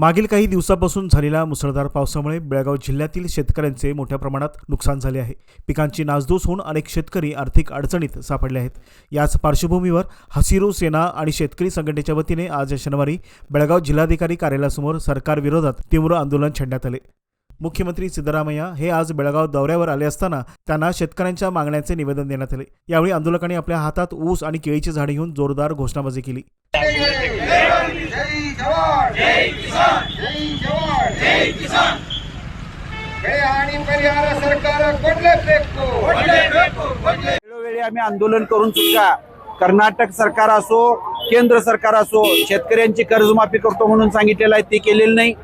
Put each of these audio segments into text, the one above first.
मागील काही दिवसापासून झालेल्या मुसळधार पावसामुळे बेळगाव जिल्ह्यातील शेतकऱ्यांचे मोठ्या प्रमाणात नुकसान झाले आहे. पिकांची नासधूस होऊन अनेक शेतकरी आर्थिक अडचणीत सापडले आहेत. याच पार्श्वभूमीवर हसिरू सेना आणि शेतकरी संघटनेच्या वतीने आज शनिवारी बेळगाव जिल्हाधिकारी कार्यालयासमोर सरकारविरोधात तीव्र आंदोलन छेडण्यात आले. मुख्यमंत्री सिद्धरामय्या हे आज बेळगाव दौऱ्यावर आले असताना त्यांना शेतकऱ्यांच्या मागण्यांचे निवेदन देण्यात आले. यावेळी आंदोलकांनी आपल्या हातात ऊस आणि केळीची झाडे घेऊन जोरदार घोषणाबाजी केली. जय जवान! जय किसान! जय जवान! जय किसान! हे आणि परिहार सरकार फेकतो! फेकतो वेळोवेळी आम्ही आंदोलन करून चुका कर्नाटक सरकार असो केंद्र सरकार असो शेतकऱ्यांची कर्जमाफी करतो म्हणून सांगितलेलं आहे ती केलेली नाही.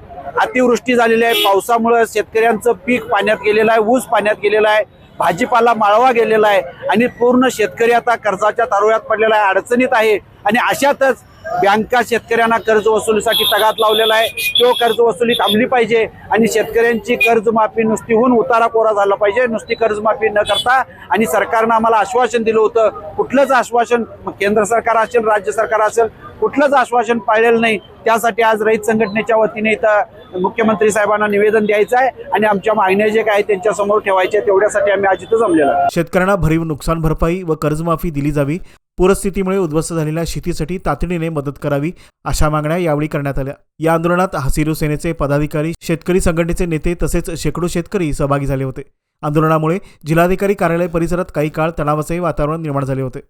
अतिवृष्टी झालेली आहे पावसामुळे शेतकऱ्यांचं पीक पाण्यात गेलेलं आहे ऊस पाण्यात गेलेला आहे भाजीपाला माळवा गेलेला आहे आणि पूर्ण शेतकरी आता कर्जाच्या तारुयात पडलेला आहे अडचणीत आहे. आणि अशातच बँका शेतकऱ्यांना कर्ज वसुलीसाठी तगात लावलेला आहे. तो कर्ज वसुली थांबली पाहिजे आणि शेतकऱ्यांची कर्जमाफी नुसती होऊन उतारा कोरा झाला पाहिजे. नुसती कर्जमाफी न करता आणि सरकारनं आम्हाला आश्वासन दिलं होतं. कुठलंच आश्वासन केंद्र सरकार असेल राज्य सरकार असेल कुठलंच आश्वासन पाळलेलं नाही. त्यासाठी आज रहित संघटनेच्या वतीने इथं मुख्यमंत्री साहेबांना निवेदन द्यायचं आहे आणि आमच्या मागण्या जे काय त्यांच्यासमोर ठेवायचे तेवढ्यासाठी आम्ही आज इथं जमलेलो शेतकऱ्यांना भरीव नुकसान भरपाई व कर्जमाफी दिली जावी. पूरस्थितीमुळे उद्ध्वस्त झालेल्या शेतीसाठी तातडीने मदत करावी अशा मागण्या यावेळी करण्यात आल्या. या आंदोलनात हसिरू सेनेचे पदाधिकारी शेतकरी संघटनेचे नेते तसेच शेकडो शेतकरी सहभागी झाले होते. आंदोलनामुळे जिल्हाधिकारी कार्यालय परिसरात काही काळ तणावाचे वातावरण निर्माण झाले होते.